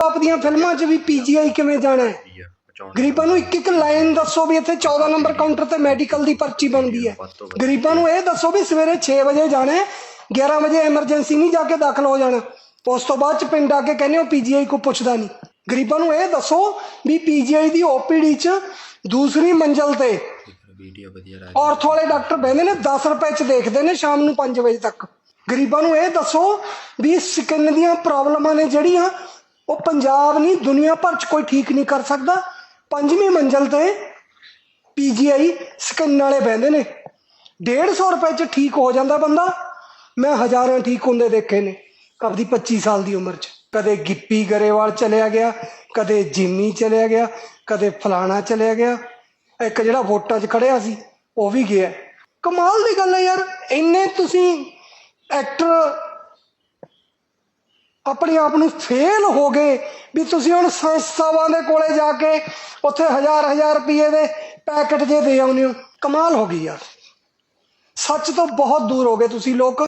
ਆਪ ਦੀਆਂ ਫਿਲਮਾਂ 'ਚ ਵੀ ਪੀਜੀਆਈ ਕਿਵੇਂ ਜਾਣਾ ਹੈ? ਗਰੀਬਾਂ ਨੂੰ ਇੱਕ ਇੱਕ ਲਾਈਨ ਦੱਸੋ ਵੀ ਇੱਥੇ 14 ਨੰਬਰ ਕਾਊਂਟਰ ਤੇ ਮੈਡੀਕਲ ਦੀ ਪਰਚੀ ਬਣਦੀ ਹੈ। ਗਰੀਬਾਂ ਨੂੰ ਇਹ ਦੱਸੋ ਵੀ ਸਵੇਰੇ 6 ਵਜੇ ਜਾਣਾ ਹੈ, 11 ਵਜੇ ਐਮਰਜੈਂਸੀ ਨਹੀਂ ਜਾ ਕੇ ਦਾਖਲ ਹੋ ਜਾਣਾ। ਉਸ ਤੋਂ ਬਾਅਦ ਚ ਪਿੰਡ ਆ ਕੇ ਕਹਿੰਦੇ ਹੋ ਪੀਜੀਆਈ ਕੋ ਪੁੱਛਦਾ ਨਹੀਂ। ਗਰੀਬਾਂ ਨੂੰ ਇਹ ਦੱਸੋ ਵੀ ਪੀਜੀਆਈ ਦੀ ਓਪੀਡੀ ਚ ਦੂਸਰੀ ਮੰਜ਼ਲ ਤੇ ਵੀਡੀਓ ਵਧੀਆ ਔਰਥ ਵਾਲੇ ਡਾਕਟਰ ਬਹਿੰਦੇ ਨੇ 10 ਰੁਪਏ ਚ ਦੇਖਦੇ ਨੇ ਸ਼ਾਮ ਨੂੰ 5 ਵਜੇ ਤੱਕ। ਗਰੀਬਾਂ ਨੂੰ ਇਹ ਦੱਸੋ ਵੀ ਸਕਿਨ ਦੀਆਂ ਪ੍ਰੋਬਲਮਾਂ ਨੇ ਜਿਹੜੀਆਂ ਉਹ ਪੰਜਾਬ ਨਹੀਂ, ਦੁਨੀਆ ਭਰ ਚ ਕੋਈ ਠੀਕ ਨਹੀਂ ਕਰ ਸਕਦਾ। ਪੰਜਵੀਂ ਮੰਜ਼ਲ ਤੇ ਪੀਜੀਆਈ ਸਕਿਨ ਵਾਲੇ ਬਹਿੰਦੇ ਨੇ। 150 ਰੁਪਏ ਚ ਠੀਕ ਹੋ ਜਾਂਦਾ ਬੰਦਾ। ਮੈਂ ਹਜ਼ਾਰਾਂ ਠੀਕ ਹੁੰਦੇ ਦੇਖੇ ਨੇ, ਆਪਦੀ 25 ਸਾਲ ਦੀ ਉਮਰ ਚ। ਕਦੇ ਗਿੱਪੀ ਗਰੇਵਾਲ ਚਲਿਆ ਗਿਆ, ਕਦੇ ਜਿੰਮੀ ਚਲਿਆ ਗਿਆ, ਕਦੇ ਫਲਾਣਾ ਚਲਿਆ ਗਿਆ। ਇੱਕ ਜਿਹੜਾ ਵੋਟਾਂ 'ਚ ਖੜਿਆ ਸੀ, ਉਹ ਵੀ ਗਿਆ। ਕਮਾਲ ਦੀ ਗੱਲ ਹੈ ਯਾਰ, ਇੰਨੇ ਤੁਸੀਂ ਐਕਟਰ ਆਪਣੇ ਆਪ ਨੂੰ ਫੇਲ ਹੋ ਗਏ ਵੀ ਤੁਸੀਂ ਹੁਣ ਸੰਸਥਾਵਾਂ ਦੇ ਕੋਲੇ ਜਾ ਕੇ ਉੱਥੇ ਹਜ਼ਾਰ ਹਜ਼ਾਰ ਰੁਪਏ ਦੇ ਪੈਕਟ ਜੇ ਦੇ ਆਉਂਦੇ ਹੋ। ਕਮਾਲ ਹੋ ਗਈ ਯਾਰ। ਸੱਚ ਤੋਂ ਬਹੁਤ ਦੂਰ ਹੋ ਗਏ ਤੁਸੀਂ ਲੋਕ।